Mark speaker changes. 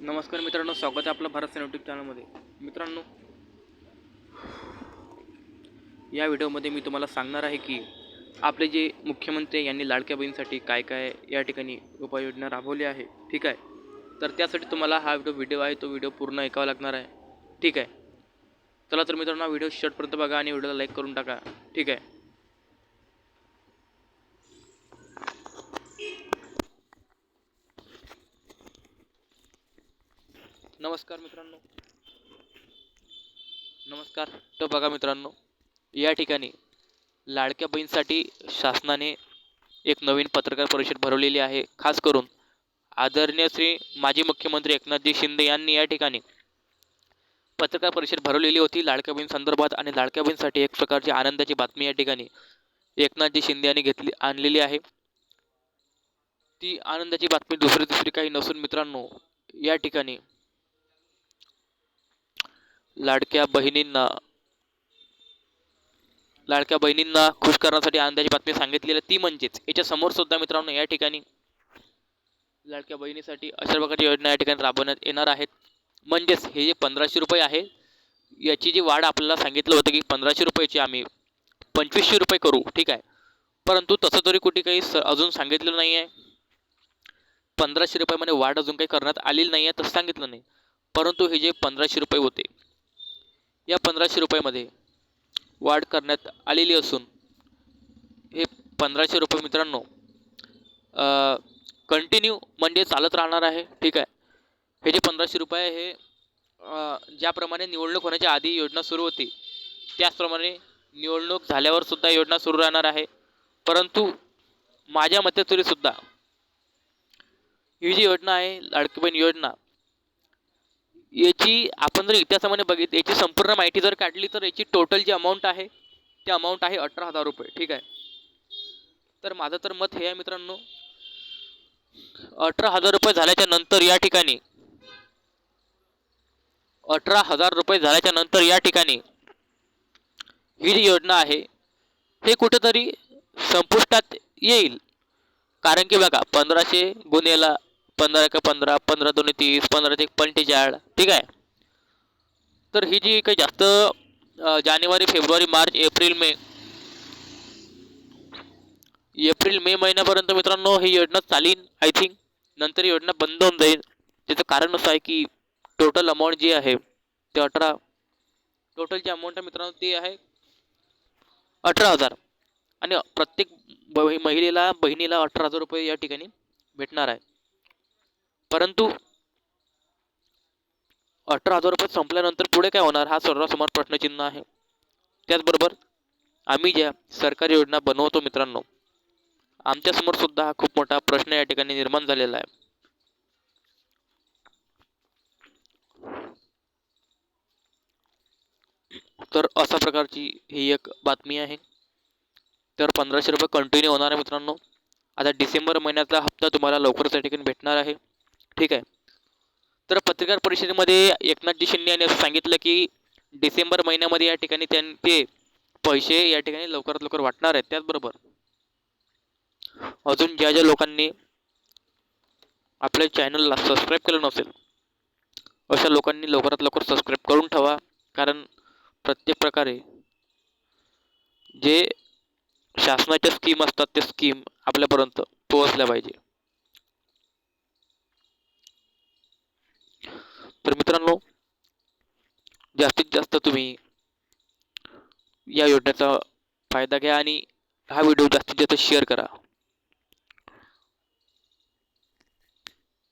Speaker 1: नमस्कार मित्रांनो स्वागत आहे आपलं भारत सेना यूट्यूब चॅनलमध्ये मित्रांनो या व्हिडिओमध्ये मी तुम्हाला सांगणार आहे की आपले जे मुख्यमंत्री यांनी लाडक्या बहिणीसाठी काय काय या ठिकाणी उपाययोजना राबवली आहे ठीक आहे? तर त्यासाठी तुम्हाला हा व्हिडिओ व्हिडिओ आहे तो व्हिडिओ पूर्ण ऐकावा लागणार आहे ठीक आहे? चला तर मित्रांनो व्हिडिओ शेवटपर्यंत बघा आणि व्हिडिओला लाईक करून टाका ठीक आहे? नमस्कार मित्रांनो. नमस्कार. तर बघा मित्रांनो या ठिकाणी लाडक्या बहीणसाठी शासनाने एक नवीन पत्रकार परिषद भरवलेली आहे. खास करून आदरणीय श्री माजी मुख्यमंत्री एकनाथजी शिंदे यांनी या ठिकाणी पत्रकार परिषद भरवलेली होती. लाडक्या बहीण संदर्भात आणि लाडक्या बहीणसाठी एक प्रकारची आनंदाची बातमी या ठिकाणी एकनाथजी शिंदे यांनी घेतली आणलेली आहे. ती आनंदाची बातमी दुसरी दुसरी काही नसून मित्रांनो या ठिकाणी लाडक्या बहिणींना लाडक्या बहिणींना खुश करण्यासाठी आनंदाची बातमी सांगितलेली आहे. ती म्हणजेच याच्या समोर सुद्धा मित्रांनो या ठिकाणी लाडक्या बहिणीसाठी अशा प्रकारची योजना या ठिकाणी राबवण्यात येणार आहेत. म्हणजेच हे जे पंधराशे रुपये आहे याची जी वाढ आपल्याला सांगितलं होतं की पंधराशे रुपयाची आम्ही पंचवीसशे रुपये करू ठीक आहे. परंतु तसं तरी कुठे काही स अजून सांगितलं नाही आहे. पंधराशे रुपयामध्ये वाढ अजून काही करण्यात आलेली नाही आहे तसं सांगितलं नाही. परंतु हे जे पंधराशे रुपये होते या पंधराशे रुपयामध्ये वाढ करण्यात आलेली असून हे पंधराशे रुपये मित्रांनो कंटिन्यू म्हणजे चालत राहणार आहे. ठीक आहे? हे जे पंधराशे रुपये आहे हे ज्याप्रमाणे निवडणूक होण्याच्या आधी योजना सुरू होती त्याचप्रमाणे निवडणूक झाल्यावर सुद्धा योजना सुरू राहणार आहे. परंतु माझ्या मते तरीसुद्धा ही जी योजना आहे लाडकी बहीण योजना याची आपण जर इतिहासामध्ये बघित याची संपूर्ण माहिती जर काढली तर याची टोटल जी अमाऊंट आहे ती अमाऊंट आहे अठरा हजार रुपये. ठीक आहे? तर माझं तर मत हे आहे मित्रांनो अठरा हजार रुपये झाल्याच्यानंतर या ठिकाणी अठरा हजार रुपये झाल्याच्यानंतर या ठिकाणी ही जी योजना आहे हे कुठेतरी संपुष्टात येईल. कारण की बघा पंधराशे गुन्हेला पंधरा एक पंधरा पंधरा दोन्ही तीस पंधरा ते पंचेचाळीस ठीक आहे? तर ही जी काही जास्त जानेवारी फेब्रुवारी मार्च एप्रिल मे एप्रिल मे महिन्यापर्यंत मित्रांनो ही योजना चालीन आय थिंक नंतर ही योजना बंद होऊन जाईल. त्याचं कारण असं आहे की टोटल अमाऊंट जी आहे ते अठरा टोटल जी अमाऊंट आहे मित्रांनो ती आहे अठरा हजार. आणि प्रत्येक महिलेला बहिणीला अठरा हजार रुपये या ठिकाणी भेटणार आहे. परंतु अठरा हजार रुपये संपल्यानंतर पुढे काय होणार? हा सर्वांसमोर प्रश्नचिन्ह आहे. त्याचबरोबर आम्ही ज्या सरकारी योजना बनवतो मित्रांनो आमच्यासमोर सुद्धा हा खूप मोठा प्रश्न या ठिकाणी निर्माण झालेला आहे. तर अशा प्रकारची ही एक बातमी आहे. तर पंधराशे रुपये कंटिन्यू होणार आहे मित्रांनो. आता डिसेंबर महिन्यातला हप्ता तुम्हाला लवकरच या ठिकाणी भेटणार आहे. ठीक आहे. तर पत्रकार परिषदेमध्ये एकनाथजी शिंदे यांनी असं सांगितलं की डिसेंबर महिन्यामध्ये या ठिकाणी त्यां ते पैसे या ठिकाणी लवकरात लवकर वाटणार आहेत. त्याचबरोबर अजून ज्या ज्या लोकांनी आपल्या चॅनलला सबस्क्राईब केलं नसेल अशा लोकांनी लवकरात लवकर सबस्क्राईब करून ठेवा. कारण प्रत्येक प्रकारे जे शासनाच्या स्कीम असतात ते स्कीम आपल्यापर्यंत पोहोचल्या पाहिजे. तर मित्रांनो जास्तीत जास्त तुम्ही या योजनेचा फायदा घ्या आणि हा व्हिडिओ जास्तीत जास्त शेअर करा.